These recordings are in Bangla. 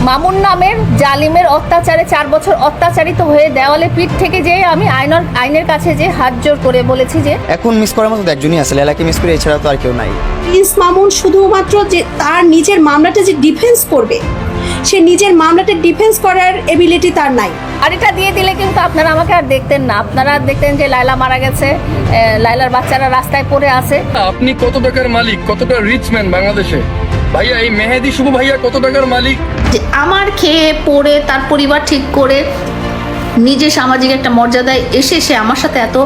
মামুন নামের জালিমের অত্যাচারে চার বছর অত্যাচারিত হয়ে দেওয়ালে পিঠ থেকে যে আমি আইনের আইনের কাছে যে হাত জোর করে বলেছি যে এখন মিস করার মতো একজনই আছে লেলাকে মিস করে এছাড়া তো আর কেউ নাই। প্রিন্স মামুন শুধুমাত্র যে তার নিজের মামলাটা যে ডিফেন্স করবে সে নিজের মামলাটা ডিফেন্স করার এবিলিটি তার নাই। আর এটা দিয়ে দিলে কিন্তু আপনারা আমাকে আর দেখতেন না। আপনারা দেখতেন যে লায়লা মারা গেছে এ, লায়লার বাচ্চারা রাস্তায় পড়ে আছে। আপনি কত টাকার মালিক কতটা রিচ ম্যান বাংলাদেশে? ভাইয়া এই মেহেদি শুভ ভাইয়া কত টাকার মালিক? যে আমার খেয়ে পড়ে তার পরিবার ঠিক করে নিজে সামাজিক একটা মর্যাদায় এসে সে আমার সাথে এত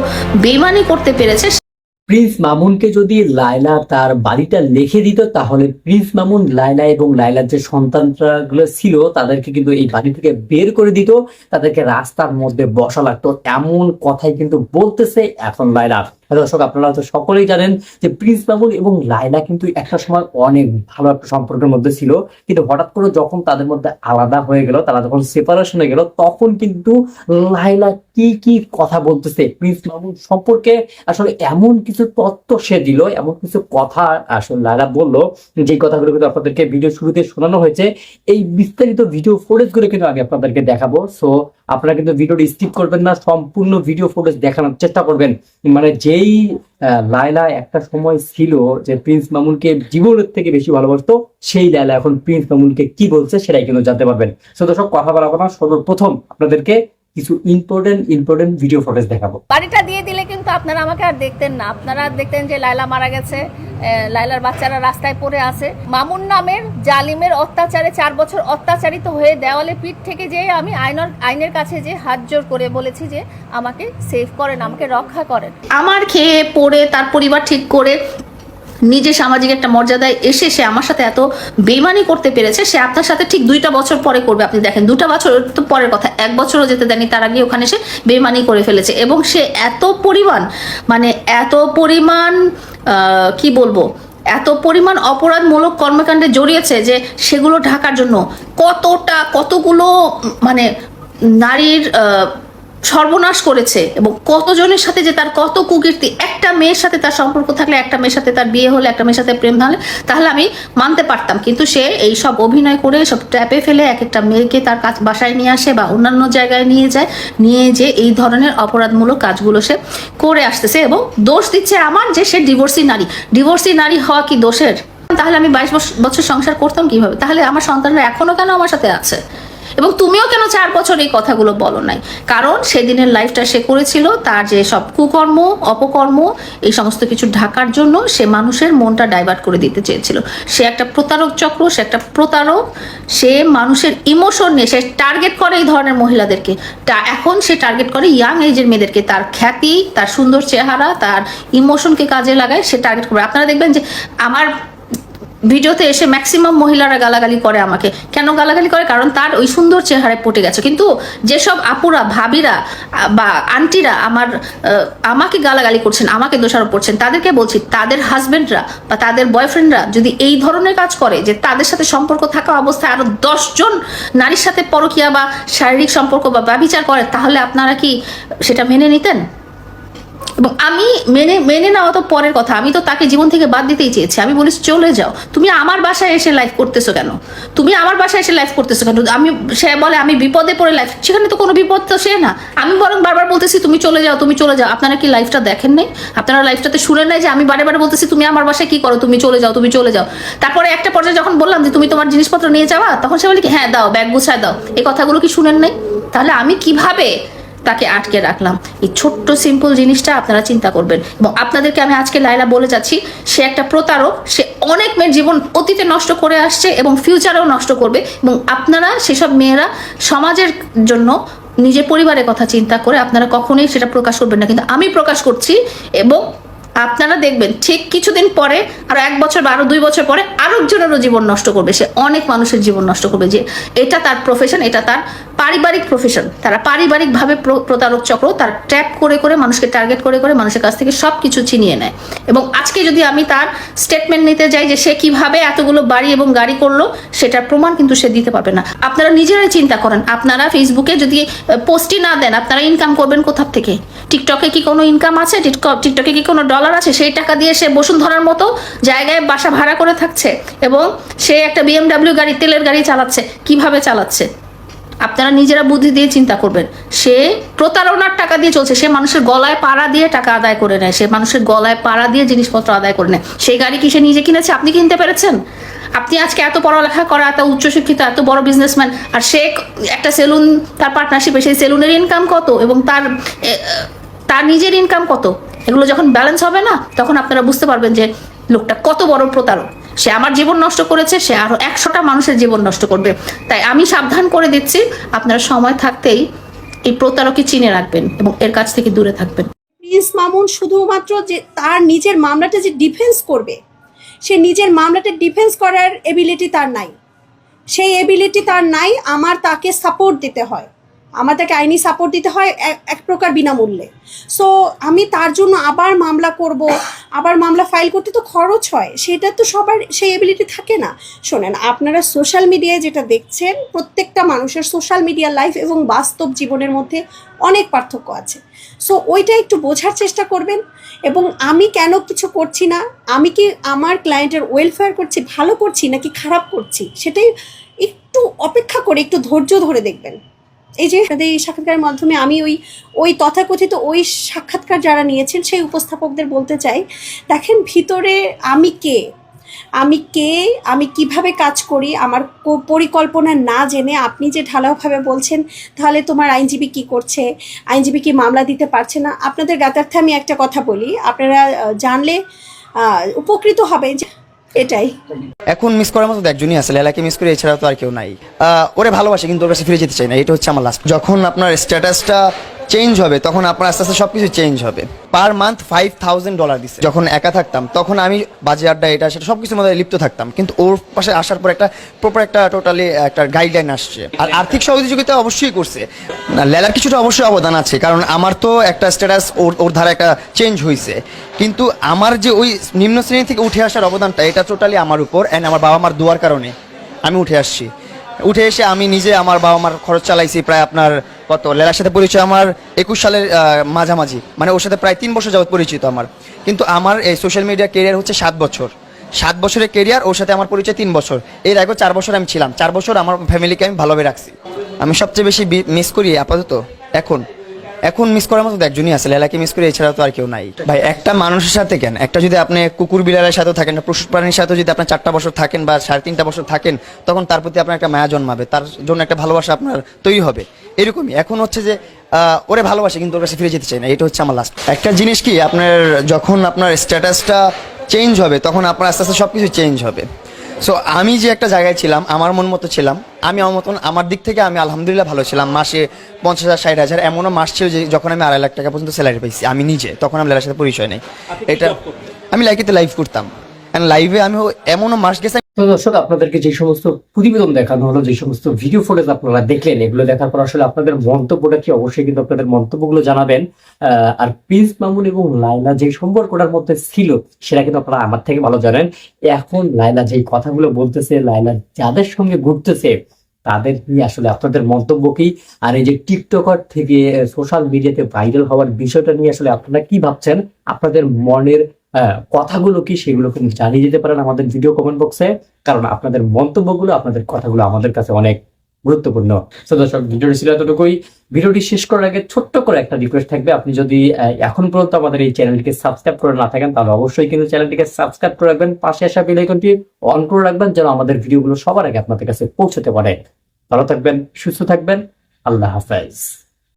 বেমানি করতে পেরেছে প্রিন্স মামুনকে যদি লায়লা তার বাড়িটা লিখে দিত তাহলে প্রিন্স মামুন লায়লা এবং লায়লার যে সন্তানগুলো ছিল তাদেরকে কিন্তু এই বাড়ি থেকে বের করে দিত তাদেরকে রাস্তার মধ্যে বসা লাগতো। এমন কথাই কিন্তু বলতেছে এখন লায়লা। দর্শক, আপনারা তো সকলেই জানেন যে প্রিন্স মামুন এবং লায়লা কিন্তু একটা সময় অনেক ভালো একটা সম্পর্কের মধ্যে ছিল। কিন্তু হঠাৎ করে যখন তাদের মধ্যে আলাদা হয়ে গেল, তারা যখন সেপারেশন গেল, তখন কিন্তু লায়লা কি কি কথা বলতেছে, প্রিন্স মামুন সম্পর্কে আসলে এমন কিছু তথ্য সে দিল, এমন কিছু কথা আসলে লায়লা বলল, যে কথাগুলো কিন্তু আপনাদেরকে ভিডিও শুরুতে শোনানো হয়েছে। এই বিস্তারিত ভিডিও ফুটেজগুলো কিন্তু আমি আপনাদেরকে দেখাবো। সো আপনারা কিন্তু ভিডিওটি স্কিপ করবেন না, সম্পূর্ণ ভিডিও ফুটেজ দেখানোর চেষ্টা করবেন। মানে যেই লায়লা একটা সময় ছিল যে প্রিন্স মামুনকে জীবনের থেকে বেশি ভালোবাসতো, সেই লায়লা এখন প্রিন্স মামুনকে কি বলছে সেটাই কিন্তু জানতে পারবেন। সো দর্শক, কথা বলার কথা, সর্বপ্রথম আপনাদেরকে কিছু ইম্পর্টেন্ট ইম্পর্টেন্ট ভিডিও ফুটেজ দেখাবো। বাড়িটা দিয়ে দিলে কিন্তু আপনারা আমাকে আর দেখতেন না। আপনারা দেখতেন যে লায়লা মারা গেছে এ, লায়লার বাচ্চারা রাস্তায় পড়ে আছে। মামুন নামের জালিমের অত্যাচারে চার বছর অত্যাচারিত হয়ে দেওয়ালে পিঠ থেকে যে আমি আইনের আইনের কাছে যে হাত জোর করে বলেছি যে আমাকে সেভ করেন আমাকে রক্ষা করেন। আমার খেয়ে পড়ে তার পরিবার ঠিক করে নিজে সামাজিক একটা মর্যাদায় এসে সে আমার সাথে এত বেমানি করতে পেরেছে, সে আপনার সাথে ঠিক দুইটা বছর পরে করবে। আপনি দেখেন, দুটা বছর তো পরের কথা, এক বছরও যেতে দেয়নি তার আগে ওখানে সে বেমানি করে ফেলেছে। এবং সে এত পরিমাণ মানে এত পরিমাণ কি বলব, এত পরিমাণ অপরাধমূলক কর্মকাণ্ডে জড়িয়েছে যে সেগুলো ঢাকার জন্য কতটা, কতগুলো মানে নারীর সর্বনাশ করেছে এবং কতজনের সাথে যে তার কত কুকীর্তি, একটা মেয়ের সাথে তার সম্পর্ক থাকলে, একটা মেয়ের সাথে তার বিয়ে হলে, একটা মেয়ের সাথে প্রেম হলে তাহলে আমি মানতে পারতাম। কিন্তু সে এই সব অভিনয় করে, সব ট্র্যাপে ফেলে এক একটা মেয়েকে তার কাজ বাসায় নিয়ে আসে বা অন্যান্য জায়গায় নিয়ে যায়, নিয়ে যে এই ধরনের অপরাধমূলক কাজগুলো সে করে আসতেছে এবং দোষ দিচ্ছে আমার যে সে ডিভোর্সি নারী। ডিভোর্সি নারী হওয়া কি দোষের? তাহলে আমি বাইশ বছর সংসার করতাম কীভাবে? তাহলে আমার সন্তানরা এখনও কেন আমার সাথে আছে? এবং তুমিও কেন চার বছর এই কথাগুলো বলো নাই? কারণ সেদিনের লাইফটা সে করেছিল, তার যে সব কুকর্ম, অপকর্ম, এই সমস্ত কিছু ঢাকার জন্য সে মানুষের মনটা ডাইভার্ট করে দিতে চেয়েছিল। সে একটা প্রতারক চক্র, সে একটা প্রতারক, সে মানুষের ইমোশন নিয়ে সে টার্গেট করে এই ধরনের মহিলাদেরকে। তা এখন সে টার্গেট করে ইয়াং এজের মেয়েদেরকে। তার খ্যাতি, তার সুন্দর চেহারা, তার ইমোশনকে কাজে লাগায় সে টার্গেট করে। আপনারা দেখবেন যে আমার ভিডিওতে এসে ম্যাক্সিমাম মহিলারা গালাগালি করে আমাকে। কেন গালাগালি করে? কারণ তার ওই সুন্দর চেহারায় পটে গেছে। কিন্তু যেসব আপুরা, ভাবিরা, বা আন্টিরা আমার আমাকে গালাগালি করছেন, আমাকে দোষারোপ করছেন, তাদেরকে বলছি, তাদের হাজবেন্ডরা বা তাদের বয়ফ্রেন্ডরা যদি এই ধরনের কাজ করে, যে তাদের সাথে সম্পর্ক থাকা অবস্থায় আরও দশজন নারীর সাথে পরকিয়া বা শারীরিক সম্পর্ক বা ব্যবিচার করে, তাহলে আপনারা কি সেটা মেনে নিতেন? এবং আমি মেনে মেনে নেওয়া তো পরের কথা। আমি তো তাকে জীবন থেকে বাদ দিতেই চেয়েছি। আমি বলিস চলে যাও। তুমি আমার বাসায় এসে লাইফ করতেছো কেন? তুমি আমার বাসায় এসে লাইফ করতেছো কেন? আমি, সে বলে, আমি বিপদে পড়ে লাইফ সেখানে তো কোনো বিপদ তো সে না। আমি বরং বারবার বলতেছি, তুমি চলে যাও, তুমি চলে যাও। আপনারা কি লাইফটা দেখেন নাই? আপনারা লাইফটাতে শুনে নাই যে আমি বারে বারে বলতেছি, তুমি আমার বাসায় কি করো? তুমি চলে যাও, তুমি চলে যাও। তারপরে একটা পর্যায়ে যখন বললাম যে, তুমি তোমার জিনিসপত্র নিয়ে যাওয়া তখন সে বলে কি হ্যাঁ দাও, ব্যাগ গুছায় দাও। এই কথাগুলো কি শুনেন নাই? তাহলে আমি কীভাবে তাকে আটকে রাখলাম। এই ছোট্ট সিম্পল জিনিসটা আপনারা চিন্তা করবেন। এবং আপনাদেরকে আমি আজকে লাইলা বলে যাচ্ছি, সে একটা প্রতারক, সে অনেক মেয়ের জীবন অতীতে নষ্ট করে আসছে এবং ফিউচারেও নষ্ট করবে। এবং আপনারা, সেসব মেয়েরা সমাজের জন্য, নিজের পরিবারের কথা চিন্তা করে আপনারা কখনোই সেটা প্রকাশ করবেন না। কিন্তু আমি প্রকাশ করছি এবং আপনারা দেখবেন ঠিক কিছুদিন পরে, আরও এক বছর বা আরও দুই বছর পরে আরও একজনেরও জীবন নষ্ট করবে। সে অনেক মানুষের জীবন নষ্ট করবে যে এটা তার প্রফেশন এটা তার পারিবারিক প্রফেশন তারা পারিবারিকভাবে প্র- প্রতারক চক্র, তার ট্র্যাপ করে করে মানুষকে টার্গেট করে করে মানুষের কাছ থেকে সব কিছু ছিনিয়ে নেয়। এবং আজকে যদি আমি তার স্টেটমেন্ট নিতে যাই যে সে কীভাবে এতগুলো বাড়ি এবং গাড়ি করল, সেটার প্রমাণ কিন্তু সে দিতে পারবে না। আপনারা নিজেরাই চিন্তা করেন। আপনারা ফেসবুকে যদি পোস্টই না দেন, আপনারা ইনকাম করবেন কোথা থেকে? টিকটকে কি কোনো ইনকাম আছে? টিকটক- কি কোনো ডলার ডলার আছে, সেই টাকা দিয়ে সে বসুন্ধরার মতো জায়গায় বাসা ভাড়া করে থাকছে এবং সে একটা বিএমডাব্লিউ গাড়ি, তেলের গাড়ি চালাচ্ছে। কীভাবে চালাচ্ছে? আপনারা নিজেরা বুদ্ধি দিয়ে চিন্তা করবেন। সে প্রতারণার টাকা দিয়ে চলছে। সে মানুষের গলায় পাড়া দিয়ে টাকা আদায় করে নেয়। সে মানুষের গলায় পাড়া দিয়ে জিনিসপত্র আদায় করে নেয়। সেই গাড়ি কি সে নিজে কিনেছে? আপনি কিনতে পেরেছেন? আপনি আজকে এত পড়ালেখা করা, এত উচ্চশিক্ষিত, এত বড় বিজনেসম্যান আর সে একটা সেলুন তার পার্টনারশিপে সেই সেলুনের ইনকাম কত? এবং তার তার নিজের ইনকাম কত? এগুলো যখন ব্যালেন্স হবে না, তখন আপনারা বুঝতে পারবেন যে লোকটা কত বড় প্রতারক। সে আমার জীবন নষ্ট করেছে, সে আরও একশোটা মানুষের জীবন নষ্ট করবে। তাই আমি সাবধান করে দিচ্ছি, আপনারা সময় থাকতেই এই প্রতারককে চিনে রাখবেন এবং এর কাছ থেকে দূরে থাকবেন। প্রিন্স মামুন শুধুমাত্র যে তার নিজের মামলাটা যে ডিফেন্স করবে, সে নিজের মামলাটা ডিফেন্স করার এবিলিটি তার নাই। সেই এবিলিটি তার নাই, আমার তাকে সাপোর্ট দিতে হয়। আমার তাকে আইনি সাপোর্ট দিতে হয় এক- প্রকার বিনামূল্যে। সো আমি তার জন্য আবার মামলা করব, আবার মামলা ফাইল করতে তো খরচ হয়, সেটা তো সবার সেই এবিলিটি থাকে না। শোনেন, আপনারা সোশ্যাল মিডিয়ায় যেটা দেখছেন, প্রত্যেকটা মানুষের সোশ্যাল মিডিয়া লাইফ এবং বাস্তব জীবনের মধ্যে অনেক পার্থক্য আছে। সো ওইটা একটু বোঝার চেষ্টা করবেন এবং আমি কেন কিছু করছি না? আমি কি আমার ক্লায়েন্টের ওয়েলফেয়ার করছি, ভালো করছি নাকি খারাপ করছি? সেটাই একটু অপেক্ষা করে, একটু ধৈর্য ধরে দেখবেন। এই যে আপনাদের এই সাক্ষাৎকারের মাধ্যমে আমি ওই ওই তথাকথিত ওই সাক্ষাৎকার যারা নিয়েছেন, সেই উপস্থাপকদের বলতে চাই, দেখেন ভিতরে আমি কে? আমি কে? আমি কীভাবে কাজ করি? আমার পরিকল্পনা না জেনে আপনি যে ঢালাওভাবে বলছেন, তাহলে তোমার আইনজীবী কি করছে? আইনজীবী কি মামলা দিতে পারছে না? আপনাদের গাতার্থে আমি একটা কথা বলি, আপনারা জানলে উপকৃত হবেন যে এটাই। এখন মিস করার মতো একজনই আছে লেলাকে মিস করে এছাড়া তো আর কেউ নাই। আহ, ওরে ভালোবাসে কিন্তু ওর কাছে ফিরে যেতে চাই না এটা হচ্ছে আমার লাস্ট যখন আপনার স্ট্যাটাসটা চেঞ্জ হবে, তখন আপনার আস্তে আস্তে সব কিছু চেঞ্জ হবে। Per month five thousand dollar দিচ্ছে যখন একা থাকতাম, তখন আমি বাজে আড্ডা এটা সেটা সব কিছুর মধ্যে লিপ্ত থাকতাম। কিন্তু ওর পাশে আসার পর একটা প্রপার একটা টোটালি একটা গাইডলাইন আসছে। আর আর্থিক সহযোগিতা অবশ্যই করছে। লেলার কিছুটা অবশ্যই অবদান আছে, কারণ আমার তো একটা স্ট্যাটাস ওর ওর ধারা একটা চেঞ্জ হয়েছে কিন্তু আমার যে ওই নিম্ন শ্রেণি থেকে উঠে আসার অবদানটা, এটা টোটালি আমার উপর অ্যান্ড আমার বাবা মার দোয়ার কারণে আমি উঠে আসছি। উঠে এসে আমি নিজে আমার বাবা মার খরচ চালাইছি প্রায় আপনার কত? লেলার সাথে পরিচয় আমার একুশ সালের মাঝামাঝি। মানে ওর সাথে প্রায় তিন বছর যাবত পরিচিত আমার। কিন্তু আমার এই সোশ্যাল মিডিয়া কেরিয়ার হচ্ছে সাত বছর। সাত বছরের কেরিয়ার ওর সাথে আমার পরিচয় তিন বছর। এর আগে চার বছর আমি ছিলাম। চার বছর আমার ফ্যামিলিকে আমি ভালোভাবে রাখছি। আমি সবচেয়ে বেশি মিস করি আপাতত। এখন এখন মিস করার মতো একজনই আছে, লেলাকে মিস করে এছাড়া তো আর কেউ নাই। ভাই, একটা মানুষের সাথে কেন? একটা যদি আপনি কুকুর বিড়ালের সাথেও থাকেন পশু প্রাণীর সাথে যদি আপনার চারটা বছর থাকেন বা সাড়ে তিনটা বছর থাকেন, তখন তার প্রতি আপনার একটা মায়া জন্মাবে, তার জন্য একটা ভালোবাসা আপনার তৈরি হবে। এরকমই। এখন হচ্ছে যে ওরে ভালোবাসে, কিন্তু ওর কাছে ফিরে যেতে চাই না, এটা হচ্ছে আমার লাস্ট একটা জিনিস কি, আপনার যখন আপনার স্ট্যাটাসটা চেঞ্জ হবে, তখন আপনার আস্তে আস্তে সব কিছু চেঞ্জ হবে। সো আমি যে একটা জায়গায় ছিলাম আমার মন মতো ছিলাম আমি আমার মতন আমার দিক থেকে আমি আলহামদুলিল্লাহ ভালো ছিলাম। মাসে পঞ্চাশ হাজার ষাট হাজার এমনও মাস ছিল যে যখন আমি আড়াই লাখ টাকা পর্যন্ত স্যালারি পাইছি আমি নিজে তখন আমি লাইলার সাথে পরিচয় নেই। এটা আমি লাইকিতে লাইভ করতাম। লাইভে আমি এমনও মাস গেছে তো দর্শক, আপনাদেরকে যে সমস্ত প্রতিবেদন দেখানো হলো, যে সমস্ত ভিডিও ফুটেজ আপনারা দেখলেন, এগুলো দেখার পর আসলে আপনাদের মন্তব্যটা কি? অবশ্যই কিন্তু আপনাদের মন্তব্যগুলো জানাবেন। আর প্রিন্স মামুন এবং লাইলা যে সম্পর্কটার মধ্যে ছিল, সেটা কিন্তু আপনারা আমার থেকে ভালো জানেন। এখন লাইলা যে কথাগুলো বলতেছে লাইলা যাদের সঙ্গে ঘুরতেছে, তাদের নিয়ে আসলে আপনাদের মন্তব্য কি? আর এই যে টিকটকার থেকে সোশ্যাল মিডিয়াতে ভাইরাল হওয়ার বিষয়টা নিয়ে আসলে আপনারা কি ভাবছেন? আপনাদের মনের কথাগুলো কি সেগুলো কিন্তু জানিয়ে যেতে পারেন আমাদের ভিডিও কমেন্ট বক্সে কারণ আপনাদের মন্তব্যগুলো, আপনাদের কথাগুলো আমাদের কাছে অনেক গুরুত্বপূর্ণ। তো দর্শক, ভিডিওটি ছিল এতটুকুই। ভিডিওটি শেষ করার আগে ছোট্ট করে একটা রিকোয়েস্ট থাকবে। আপনি যদি এখন পর্যন্ত আমাদের এই চ্যানেলটিকে সাবস্ক্রাইব করে না থাকেন, তাহলে অবশ্যই কিন্তু চ্যানেলটিকে সাবস্ক্রাইব করে রাখবেন। পাশে আসা বেল আইকনটি অন করে রাখবেন, যেন আমাদের ভিডিওগুলো সবার আগে আপনাদের কাছে পৌঁছতে পারে। ভালো থাকবেন, সুস্থ থাকবেন। আল্লাহ হাফেজ।